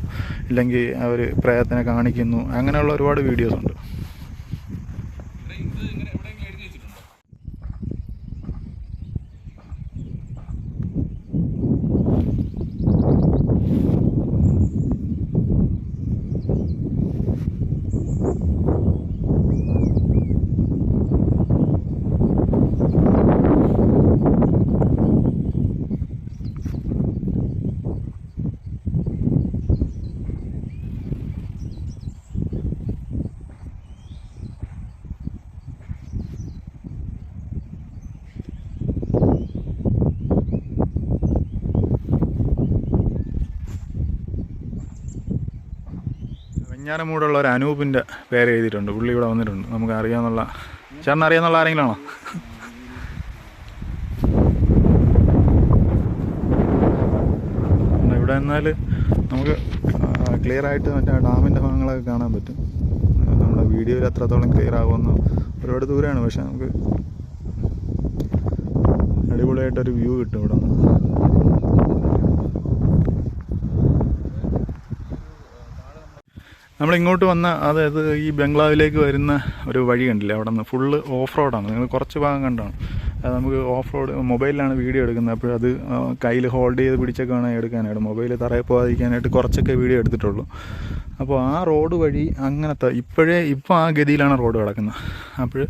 ഇല്ലെങ്കിൽ അവർ പ്രേതത്തിനെ കാണിക്കുന്നു. അങ്ങനെയുള്ള ഒരുപാട് വീഡിയോസ് ഉണ്ട് ഇത് ഇങ്ങനെ എവിടെയെങ്കിലും എഴുതി വെച്ചിട്ടുണ്ടോ വെഞ്ഞാറമൂടുള്ള ഒരു അനൂപിന്റെ പേര് എഴുതിയിട്ടുണ്ട്. പുള്ളി ഇവിടെ വന്നിട്ടുണ്ട്. നമുക്ക് അറിയാമെന്നുള്ള ചേട്ടൻ അറിയാമെന്നുള്ള ആരെങ്കിലും ഇവിടെ എന്നാൽ നമുക്ക് ക്ലിയർ ആയിട്ട് മറ്റേ ഡാമിന്റെ ഭാഗങ്ങളൊക്കെ കാണാൻ പറ്റും. നമ്മുടെ വീഡിയോയിൽ എത്രത്തോളം ക്ലിയർ ആകുമെന്ന് ഒരുപാട് ദൂരമാണ് പക്ഷെ നമുക്ക് അടിപൊളിയായിട്ടൊരു വ്യൂ കിട്ടും ഇവിടെ നിന്ന്. നമ്മൾ ഇങ്ങോട്ട് വന്ന അതായത് ഈ ബംഗ്ലാവിലേക്ക് വരുന്ന ഒരു വഴി കണ്ടില്ലേ? അവിടെ നിന്ന് ഫുള്ള് ഓഫ് റോഡാണ് നിങ്ങൾ കുറച്ച് ഭാഗം കണ്ടാണ്. അത് നമുക്ക് ഓഫ് റോഡ് മൊബൈലിലാണ് വീഡിയോ എടുക്കുന്നത്. അപ്പോൾ അത് കയ്യിൽ ഹോൾഡ് ചെയ്ത് പിടിച്ചൊക്കെ വേണം എടുക്കാനായിട്ട് മൊബൈൽ തറയിൽ പോകാതിരിക്കാനായിട്ട് കുറച്ചൊക്കെ വീഡിയോ എടുത്തിട്ടുള്ളൂ. അപ്പോൾ ആ റോഡ് വഴി അങ്ങനത്തെ ഇപ്പോഴേ ഇപ്പോൾ ആ ഗതിയിലാണ് റോഡ് കിടക്കുന്നത്. അപ്പോൾ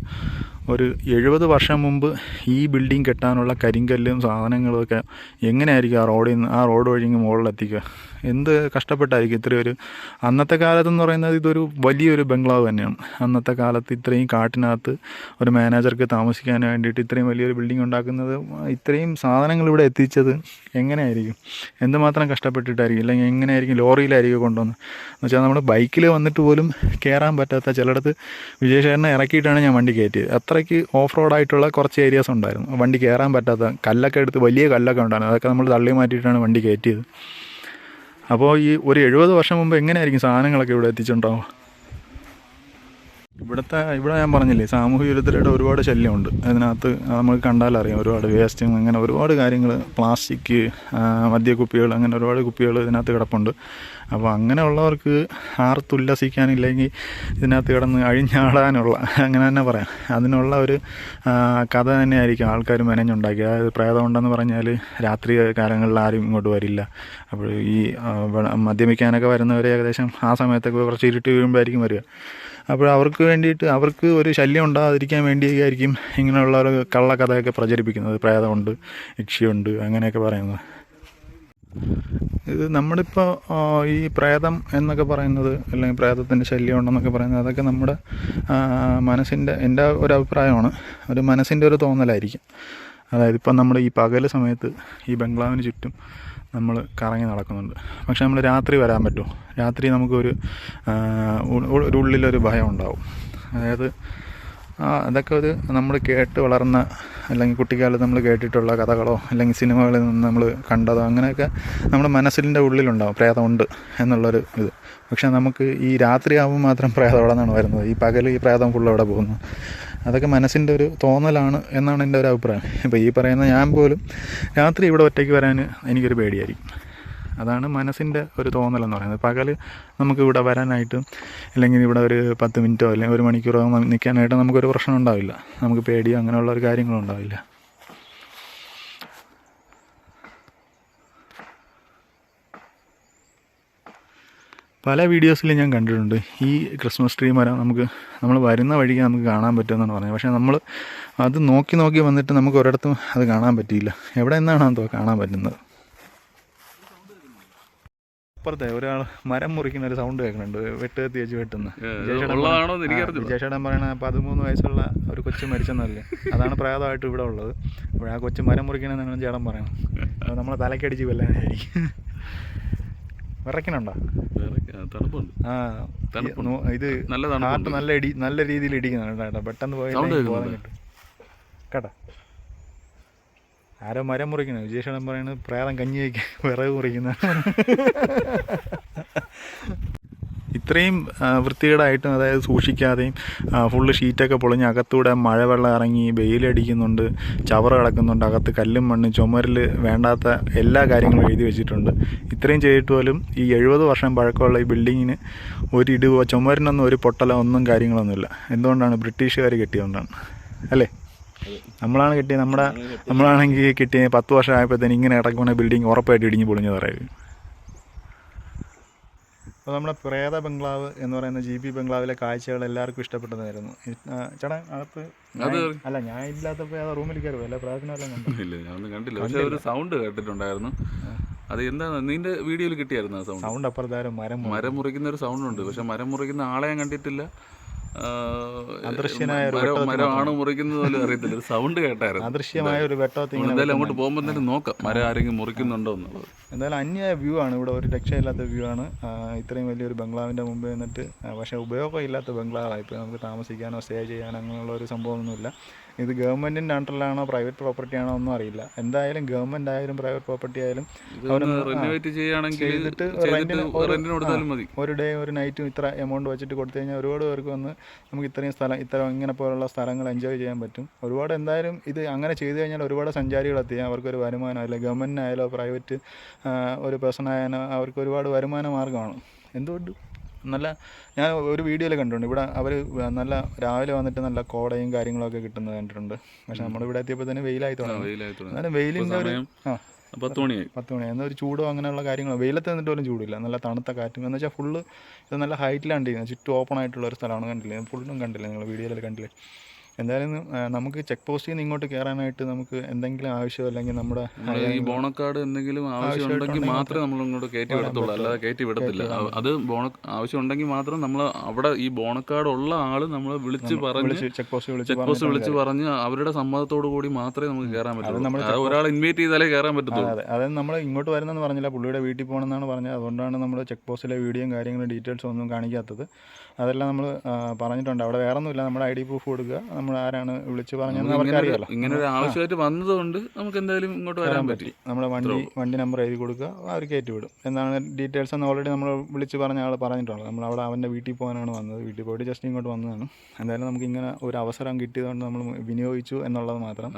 ഒരു എഴുപത് വർഷം മുമ്പ് ഈ ബിൽഡിംഗ് കെട്ടാനുള്ള കരിങ്കല്ലും സാധനങ്ങളും ഒക്കെ എങ്ങനെയായിരിക്കും ആ റോഡിൽ നിന്ന് ആ റോഡ് വഴി മുകളിലെത്തിക്കുക? എന്ത് കഷ്ടപ്പെട്ടായിരിക്കും ഇത്രയൊരു അന്നത്തെ കാലത്തെന്ന് പറയുന്നത് ഇതൊരു വലിയൊരു ബംഗ്ലാവ് തന്നെയാണ്. അന്നത്തെ കാലത്ത് ഇത്രയും കാട്ടിനകത്ത് ഒരു മാനേജർക്ക് താമസിക്കാൻ വേണ്ടിയിട്ട് ഇത്രയും വലിയൊരു ബിൽഡിംഗ് ഉണ്ടാക്കുന്നത് ഇത്രയും സാധനങ്ങൾ ഇവിടെ എത്തിച്ചത് എങ്ങനെയായിരിക്കും? എന്തുമാത്രം കഷ്ടപ്പെട്ടിട്ടായിരിക്കും? അല്ലെങ്കിൽ എങ്ങനെയായിരിക്കും ലോറിയിലായിരിക്കും കൊണ്ടുവന്ന് എന്ന് വെച്ചാൽ നമ്മൾ ബൈക്കിൽ വന്നിട്ട് പോലും കയറാൻ പറ്റാത്ത ചിലയിടത്ത് വിജയശേഖരനെ ഇറക്കിയിട്ടാണ് ഞാൻ വണ്ടി കയറ്റിയത്. അത്രയ്ക്ക് ഓഫ് റോഡായിട്ടുള്ള കുറച്ച് ഏരിയാസ് ഉണ്ടായിരുന്നു. വണ്ടി കയറാൻ പറ്റാത്ത കല്ലൊക്കെ എടുത്ത് വലിയ കല്ലൊക്കെ ഉണ്ടായിരുന്നു. അതൊക്കെ നമ്മൾ തള്ളി മാറ്റിയിട്ടാണ് വണ്ടി കയറ്റിയത്. അപ്പോൾ ഈ ഒരു എഴുപത് വർഷം മുമ്പ് എങ്ങനെയായിരിക്കും സാധനങ്ങളൊക്കെ ഇവിടെ എത്തിച്ചിട്ടുണ്ടാവും ഇവിടുത്തെ ഇവിടെ ഞാൻ പറഞ്ഞില്ലേ സാമൂഹിക വിരുദ്ധരുടെ ഒരുപാട് ശല്യമുണ്ട്. അതിനകത്ത് നമുക്ക് കണ്ടാലറിയാം ഒരുപാട് വേസ്റ്റും അങ്ങനെ ഒരുപാട് കാര്യങ്ങൾ പ്ലാസ്റ്റിക് മദ്യക്കുപ്പികൾ അങ്ങനെ ഒരുപാട് കുപ്പികൾ ഇതിനകത്ത് കിടപ്പുണ്ട്. അപ്പോൾ അങ്ങനെയുള്ളവർക്ക് ആർത്തുല്ലസിക്കാനില്ലെങ്കിൽ ഇതിനകത്ത് കിടന്ന് അഴിഞ്ഞാടാനുള്ള അങ്ങനെ തന്നെ പറയാം. അതിനുള്ള ഒരു കഥ തന്നെയായിരിക്കും ആൾക്കാർ മെനഞ്ഞുണ്ടാക്കി അതായത് പ്രേതമുണ്ടെന്ന് പറഞ്ഞാൽ രാത്രി കാലങ്ങളിൽ ആരും ഇങ്ങോട്ട് വരില്ല. അപ്പോൾ ഈ മദ്യപിക്കാനൊക്കെ വരുന്നവർ ഏകദേശം ആ സമയത്തൊക്കെ കുറച്ച് ഇരുട്ട് വീഴുമ്പോഴായിരിക്കും വരിക. അപ്പോൾ അവർക്ക് വേണ്ടിയിട്ട് അവർക്ക് ഒരു ശല്യം ഉണ്ടാകാതിരിക്കാൻ വേണ്ടിയായിരിക്കും ഇങ്ങനെയുള്ള ഒരു കള്ളക്കഥയൊക്കെ പ്രചരിപ്പിക്കുന്നത്. പ്രേതമുണ്ട് യക്ഷിയുണ്ട് അങ്ങനെയൊക്കെ പറയുന്നത്. ഇത് നമ്മളിപ്പോൾ ഈ പ്രേതം എന്നൊക്കെ പറയുന്നത് അല്ലെങ്കിൽ പ്രേതത്തിന്റെ ശല്യം ഉണ്ടെന്നൊക്കെ പറയുന്നത് അതൊക്കെ നമ്മുടെ മനസ്സിന്റെ എന്റെ ഒരു അഭിപ്രായമാണ്. ഒരു മനസ്സിന്റെ ഒരു തോന്നലായിരിക്കും. അതായത് ഇപ്പം നമ്മൾ ഈ പകൽ സമയത്ത് ഈ ബംഗ്ലാവിന് ചുറ്റും നമ്മൾ കറങ്ങി നടക്കുന്നുണ്ട്. പക്ഷെ നമ്മൾ രാത്രി വരാൻ പറ്റുമോ രാത്രി നമുക്കൊരു ഒരു ഉള്ളിലൊരു ഭയം ഉണ്ടാവും. അതായത് അതൊക്കെ ഒരു നമ്മൾ കേട്ട് വളർന്ന അല്ലെങ്കിൽ കുട്ടിക്കാലത്ത് നമ്മൾ കേട്ടിട്ടുള്ള കഥകളോ അല്ലെങ്കിൽ സിനിമകളിൽ നിന്ന് നമ്മൾ കണ്ടതോ അങ്ങനെയൊക്കെ നമ്മുടെ മനസ്സിന്റെ ഉള്ളിലുണ്ടാവും പ്രേതമുണ്ട് എന്നുള്ളൊരു ഇത്. പക്ഷേ നമുക്ക് ഈ രാത്രിയാവുമ്പോൾ മാത്രം പ്രേതം അവിടെ നിന്നാണ് വരുന്നത്. ഈ പകൽ ഈ പ്രേതം ഫുള്ള് അവിടെ പോകുന്നു. അതൊക്കെ മനസ്സിന്റെ ഒരു തോന്നലാണ് എന്നാണ് എന്റെ ഒരു അഭിപ്രായം. ഇപ്പോൾ ഈ പറയുന്ന ഞാൻ പോലും രാത്രി ഇവിടെ ഒറ്റയ്ക്ക് വരാൻ എനിക്കൊരു പേടിയായിരിക്കും. അതാണ് മനസ്സിന്റെ ഒരു തോന്നലെന്ന് പറയുന്നത്. പകൽ നമുക്ക് ഇവിടെ വരാനായിട്ട് അല്ലെങ്കിൽ ഇവിടെ ഒരു പത്ത് മിനിറ്റോ അല്ലെങ്കിൽ ഒരു മണിക്കൂറോ നിൽക്കാനായിട്ടും നമുക്കൊരു പ്രശ്നം ഉണ്ടാവില്ല. നമുക്ക് പേടിയോ അങ്ങനെയുള്ള ഒരു കാര്യങ്ങളും ഉണ്ടാവില്ല. പല വീഡിയോസിലും ഞാൻ കണ്ടിട്ടുണ്ട്. ഈ ക്രിസ്മസ് ട്രീ മരം നമുക്ക് നമ്മൾ വരുന്ന വഴിക്ക് നമുക്ക് കാണാൻ പറ്റുമെന്നാണ് പറഞ്ഞത്. പക്ഷേ നമ്മൾ അത് നോക്കി നോക്കി വന്നിട്ട് നമുക്ക് ഒരിടത്തും അത് കാണാൻ പറ്റിയില്ല. എവിടെ നിന്നാണ് എന്തോ കാണാൻ പറ്റുന്നത്? അപ്പുറത്തെ ഒരാൾ മരം മുറിക്കുന്ന ഒരു സൗണ്ട് കേൾക്കുന്നുണ്ട്. വെട്ട് കത്തി വെച്ച് വെട്ടുന്ന. വിജയശേടൻ പറയണ പതിമൂന്ന് വയസ്സുള്ള ഒരു കൊച്ചു മരിച്ചെന്നല്ലേ. അതാണ് പ്രയാതമായിട്ട് ഇവിടെ ഉള്ളത്. അപ്പോൾ ആ കൊച്ചു മരം മുറിക്കണമെന്നാണ് ചേട്ടൻ പറയണം. അത് നമ്മളെ തലക്കടിച്ച് കൊല്ലാനായിരിക്കും വിറയ്ക്കണുണ്ടോ? വേറെ- ആ. ഇത് നല്ല ഹാർട്ട് നല്ല ഇടി നല്ല രീതിയിൽ ഇടിക്കുന്നുണ്ട് കേട്ടോ. പെട്ടെന്ന് പോയി. കേട്ടോ. ആരോ മരം മുറിക്കണ വിജയശേടൻ പറയുന്നത് പ്രേതം കഞ്ഞി വയ്ക്കാൻ വിറക് മുറിക്കുന്ന. ഇത്രയും വൃത്തികേടായിട്ടും അതായത് സൂക്ഷിക്കാതെയും ഫുള്ള് ഷീറ്റൊക്കെ പൊളിഞ്ഞ് അകത്തൂടെ മഴവെള്ളം ഇറങ്ങി വെയിലടിക്കുന്നുണ്ട് ചവറ് കിടക്കുന്നുണ്ട് അകത്ത് കല്ലും മണ്ണും ചുമരിൽ വേണ്ടാത്ത എല്ലാ കാര്യങ്ങളും എഴുതി വെച്ചിട്ടുണ്ട്. ഇത്രയും ചെയ്തിട്ട് പോലും ഈ എഴുപത് വർഷം പഴക്കമുള്ള ഈ ബിൽഡിങ്ങിന് ഒരു ഇടുവോ ചുമരിനൊന്നും ഒരു പൊട്ടലോ ഒന്നും കാര്യങ്ങളൊന്നുമില്ല. എന്തുകൊണ്ടാണ് ബ്രിട്ടീഷുകാർ കെട്ടിയതുകൊണ്ടാണ് അല്ലേ? നമ്മളാണ് കിട്ടിയത് നമ്മുടെ നമ്മളാണെങ്കിൽ കിട്ടിയ പത്ത് വർഷം ആയപ്പോഴത്തേന് ഇങ്ങനെ ഇടക്കുന്ന ബിൽഡിംഗ് ഉറപ്പായിട്ട് ഇടിഞ്ഞ് പൊളിഞ്ഞ് പറയും അപ്പോൾ നമ്മുടെ പ്രേത ബംഗ്ലാവ് എന്ന് പറയുന്ന ജി പി ബംഗ്ലാവിലെ കാഴ്ചകൾ എല്ലാവർക്കും ഇഷ്ടപ്പെട്ടതായിരുന്നു. ചേട്ടാ അകത്ത് അല്ല ഞാൻ ഇല്ലാത്തപ്പോൾ ഏതാ റൂമിൽ കയറി അല്ല കണ്ടില്ല. പക്ഷെ ഒരു സൗണ്ട് കേട്ടിട്ടുണ്ടായിരുന്നു. അത് എന്താ നിന്റെ വീഡിയോയിൽ കിട്ടിയായിരുന്നു സൗണ്ട് സൗണ്ട് അപ്പുറത്താരും മരം മരം മുറിക്കുന്ന ഒരു സൗണ്ട് ഉണ്ട്. പക്ഷെ മരം മുറിക്കുന്ന ആളെ ഞാൻ കണ്ടിട്ടില്ല. മരമാണ് മുറിക്കുന്നത് പോലും അറിയത്തില്ല. സൗണ്ട് കേട്ടായിരുന്നു. അദൃശ്യമായ ഒരു വെട്ടത്തിൽ നമ്മൾ എന്തായാലും അങ്ങോട്ട് പോകുമ്പോൾ തന്നെ നോക്കാം. മരം ആരെങ്കിലും മുറിക്കുന്നുണ്ടോ എന്നുള്ളത്. എന്തായാലും അന്യായ വ്യൂ ആണ് ഇവിടെ. ഒരു രക്ഷയില്ലാത്ത വ്യൂ ആണ്. ഇത്രയും വലിയൊരു ബംഗ്ലാവിന്റെ മുമ്പ് നിന്നിട്ട് പക്ഷേ ഉപയോഗമില്ലാത്ത ബംഗ്ലാവാണ് ഇപ്പോൾ നമുക്ക് താമസിക്കാനോ സ്റ്റേ ചെയ്യാനോ അങ്ങനെയുള്ള ഒരു സംഭവമൊന്നുമില്ല. ഇത് ഗവൺമെന്റിന്റെ അണ്ടറിലാണോ പ്രൈവറ്റ് പ്രോപ്പർട്ടി ആണോ ഒന്നും അറിയില്ല. എന്തായാലും ഗവൺമെന്റ് ആയാലും പ്രൈവറ്റ് പ്രോപ്പർട്ടി ആയാലും ചെയ്തിട്ട് ഒരു- ഡേ ഒരു നൈറ്റും ഇത്ര എമൗണ്ട് വെച്ചിട്ട് കൊടുത്തു കഴിഞ്ഞാൽ ഒരുപാട് പേർക്ക് വന്ന് നമുക്ക് ഇത്രയും സ്ഥലം ഇത്ര ഇങ്ങനെ പോലുള്ള സ്ഥലങ്ങൾ എൻജോയ് ചെയ്യാൻ പറ്റും. ഒരുപാട് എന്തായാലും ഇത് അങ്ങനെ ചെയ്തു കഴിഞ്ഞാൽ ഒരുപാട് സഞ്ചാരികൾ എത്തി. അവർക്കൊരു വരുമാനം അല്ലെ ഗവൺമെന്റിനായാലോ പ്രൈവറ്റ് ഒരു പേഴ്സൺ ആയാലോ അവർക്ക് ഒരുപാട് വരുമാന മാർഗമാണ്. എന്തുകൊണ്ട്? നല്ല ഞാൻ ഒരു വീഡിയോയിൽ കണ്ടിട്ടുണ്ട്. ഇവിടെ അവർ നല്ല രാവിലെ വന്നിട്ട് നല്ല കോടയും കാര്യങ്ങളൊക്കെ കിട്ടുന്നത് കണ്ടിട്ടുണ്ട്. പക്ഷെ നമ്മളിവിടെ എത്തിയപ്പോൾ തന്നെ വെയിലായി തുടങ്ങി. വെയിലിന്റെ ഒരു ആ പത്ത് മണിയായി. പത്ത് മണി എന്നാൽ ഒരു ചൂടോ അങ്ങനെയുള്ള കാര്യങ്ങളോ. വെയിലത്ത് നിന്നിട്ട് പോലും ചൂടില്ല. നല്ല തണുത്ത കാറ്റും. എന്ന് വെച്ചാൽ ഫുള്ള് ഇത് നല്ല ഹൈറ്റിലാണ് ചുറ്റും ഓപ്പൺ ആയിട്ടുള്ള ഒരു സ്ഥലമാണ് കണ്ടില്ലേ? ഫുള്ളും കണ്ടില്ലേ നിങ്ങൾ വീഡിയോയിൽ കണ്ടില്ലേ? എന്തായാലും നമുക്ക് ചെക്ക് പോസ്റ്റിൽ നിന്ന് ഇങ്ങോട്ട് കയറാനായിട്ട് നമുക്ക് എന്തെങ്കിലും ആവശ്യം അല്ലെങ്കിൽ നമ്മുടെ ഈ ബോണക്കാർഡ് എന്തെങ്കിലും ആവശ്യം ഉണ്ടെങ്കിൽ മാത്രമേ നമ്മൾ ഇങ്ങോട്ട് കയറ്റി വിടത്തുള്ളൂ. അല്ലാതെ കയറ്റി വിടത്തില്ല. അത് ബോണ ആവശ്യം ഉണ്ടെങ്കിൽ മാത്രം നമ്മൾ അവിടെ ഈ ബോണക്കാർഡ് ഉള്ള ആൾ നമ്മൾ വിളിച്ച് പറഞ്ഞ് ചെക്ക് പോസ്റ്റ് വിളിച്ച് ചെക്ക് പോസ്റ്റ് വിളിച്ച് പറഞ്ഞ് അവരുടെ സമ്മതത്തോടു കൂടി മാത്രമേ നമുക്ക് കയറാൻ പറ്റുള്ളൂ. ഒരാൾ ഇൻവൈറ്റ് ചെയ്താലേ കയറാൻ പറ്റത്തുള്ളൂ. അതെ. അതായത് നമ്മൾ ഇങ്ങോട്ട് വരുന്നെന്ന് പറഞ്ഞില്ല പുള്ളിയുടെ വീട്ടിൽ പോകണമെന്നാണ് പറഞ്ഞത്. അതുകൊണ്ടാണ് നമ്മൾ ചെക്ക് പോസ്റ്റിലെ വീഡിയോയും കാര്യങ്ങളും ഡീറ്റെയിൽസും ഒന്നും കാണിക്കാത്തത്. അതെല്ലാം നമ്മൾ പറഞ്ഞിട്ടുണ്ട്. അവിടെ വേറെ ഒന്നുമില്ല നമ്മുടെ ഐ ഡി പ്രൂഫ് കൊടുക്കുക. നമ്മൾ ആരാണ് വിളിച്ച് പറഞ്ഞതെന്ന് അവർക്ക് അറിയാലോ. ഇങ്ങനെ ഒരു ആവശ്യമായിട്ട് വന്നതുകൊണ്ട് നമുക്ക് എന്തായാലും ഇങ്ങോട്ട് വരാൻ പറ്റി. നമ്മുടെ വണ്ടി വണ്ടി നമ്പർ എഴുതി കൊടുക്കുക. അവർ കയറ്റി വിടും എന്നാണ് ഡീറ്റെയിൽസ് എന്ന് ഓൾറെഡി നമ്മൾ വിളിച്ച് പറഞ്ഞ ആൾ പറഞ്ഞിട്ടുണ്ട് നമ്മൾ അവിടെ അവന്റെ വീട്ടിൽ പോകാനാണ് വന്നത്. വീട്ടിൽ പോയിട്ട് ജസ്റ്റ് ഇങ്ങോട്ട് വന്നതാണ്. എന്തായാലും നമുക്ക് ഇങ്ങനെ ഒരു അവസരം കിട്ടിയതുകൊണ്ട് നമ്മൾ വിനിയോഗിച്ചു എന്നുള്ളത് മാത്രം.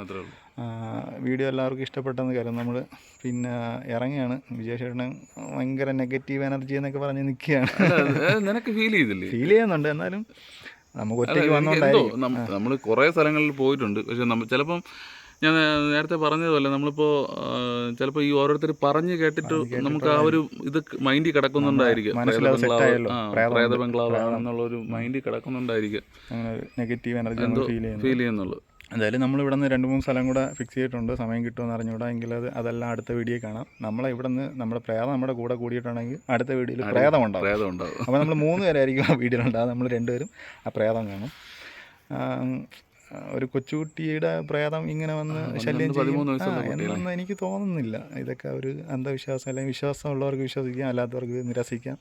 വീഡിയോ എല്ലാവർക്കും ഇഷ്ടപ്പെട്ടെന്ന് കരുതും നമ്മൾ പിന്നെ ഇറങ്ങിയാണ്. വിജയശേട്ടൻ ഭയങ്കര നെഗറ്റീവ് എനർജി എന്നൊക്കെ പറഞ്ഞ് നിൽക്കുകയാണ്. നിനക്ക് ഫീൽ ചെയ്തില്ലേ? ഫീൽ ചെയ്യുന്നുണ്ട്. എന്നാലും നമുക്ക് ഒറ്റയ്ക്ക് വന്നോണ്ടായിരിക്കും. നമ്മൾ കുറേ സ്ഥലങ്ങളിൽ പോയിട്ടുണ്ട്. പക്ഷെ നമ്മൾ ചിലപ്പം ഞാൻ നേരത്തെ പറഞ്ഞതുപോലെ നമ്മളിപ്പോൾ ചിലപ്പോൾ ഈ ഓരോരുത്തർ പറഞ്ഞ് കേട്ടിട്ട് നമുക്ക് ആ ഒരു ഇത് മൈൻഡിൽ കിടക്കുന്നുണ്ടായിരിക്കും. പ്രേത ബംഗ്ലാവ് ഒരു മൈൻഡിൽ കിടക്കുന്നുണ്ടായിരിക്കും നെഗറ്റീവ് എനർജി ഫീൽ ചെയ്യുന്നുള്ളൂ. എന്തായാലും നമ്മൾ ഇവിടെ നിന്ന് രണ്ട് മൂന്ന് സ്ഥലം കൂടെ ഫിക്സ് ചെയ്തിട്ടുണ്ട്. സമയം കിട്ടുമെന്ന് അറിഞ്ഞുകൂടാ. എങ്കിൽ അത് അതെല്ലാം അടുത്ത വീഡിയോ കാണാം. നമ്മളെ ഇവിടെ നിന്ന് നമ്മുടെ പ്രേതം നമ്മുടെ കൂടെ കൂടിയിട്ടുണ്ടെങ്കിൽ അടുത്ത വീഡിയോയിൽ പ്രേതം ഉണ്ടാവും പ്രേതം ഉണ്ടാവും. അപ്പോൾ നമ്മൾ മൂന്ന് പേരായിരിക്കും ആ വീഡിയോ ഉണ്ടാകും നമ്മൾ രണ്ടുപേരും ആ പ്രേതം കാണും. ഒരു കൊച്ചുകുട്ടിയുടെ പ്രേതം ഇങ്ങനെ വന്ന് ശല്യം എന്നൊന്നും എനിക്ക് തോന്നുന്നില്ല. ഇതൊക്കെ ഒരു അന്ധവിശ്വാസം അല്ലെങ്കിൽ വിശ്വാസമുള്ളവർക്ക് വിശ്വസിക്കാം അല്ലാത്തവർക്ക് നിരസിക്കാം.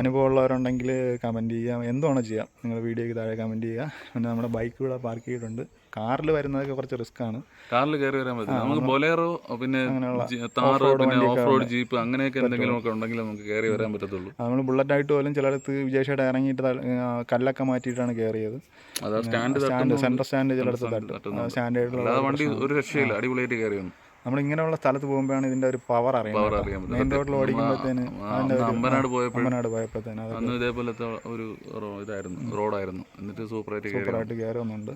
അനുഭവമുള്ളവരുണ്ടെങ്കിൽ കമന്റ് ചെയ്യാം. എന്തുവാണോ ചെയ്യാം. നിങ്ങൾ വീഡിയോയ്ക്ക് താഴെ കമന്റ് ചെയ്യുക. പിന്നെ നമ്മുടെ ബൈക്ക് ഇവിടെ പാർക്ക് ചെയ്തിട്ടുണ്ട്. കാറിൽ വരുന്നതൊക്കെ കുറച്ച് റിസ്ക് ആണ്. കാറിൽ കയറി വരാൻ പറ്റില്ല. നമുക്ക് ബൊലേറോ പിന്നെ താറ് പിന്നെ ഓഫ് റോഡ് ജീപ്പ് അങ്ങനെയൊക്കെ എന്തെങ്കിലും ഒക്കെ ഉണ്ടെങ്കിൽ നമുക്ക് കയറി വരാൻ പറ്റത്തുള്ളൂ. നമ്മൾ ബുള്ളറ്റ് ആയിട്ട് പോലും ചിലടത്ത് വിജയശേട്ട് ഇറങ്ങിയിട്ട് കല്ലൊക്കെ മാറ്റിയിട്ടാണ് കയറിയത്. സ്റ്റാൻഡ് സെൻട്രൽ സ്റ്റാൻഡ് ചിലടത്ത്. സ്റ്റാൻഡേർഡിലുള്ള വണ്ടി ഒരു രക്ഷയില്ല. അടിപൊളിയായിട്ട് കയറി വന്നു. നമ്മൾ ഇങ്ങനെയുള്ള സ്ഥലത്ത് പോകുമ്പോഴാണ് ഇതിന്റെ ഒരു പവർ അറിയാം പറ്റും. മെയിൻ. റോഡിൽ ഓടിക്കുമ്പോഴത്തേന് അമ്പനാട് പോയപ്പോഴത്തേന് ഇതേപോലത്തെ ഒരു ഇതായിരുന്നു റോഡായിരുന്നു. എന്നിട്ട് സൂപ്പറായിട്ട് കയറി സൂപ്പറായിട്ട് കയറുന്നുണ്ട്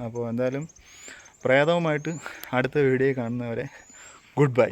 അപ്പോൾ എന്തായാലും പ്രേതവുമായിട്ട് അടുത്ത വീഡിയോ കാണുന്നവരെ ഗുഡ് ബൈ.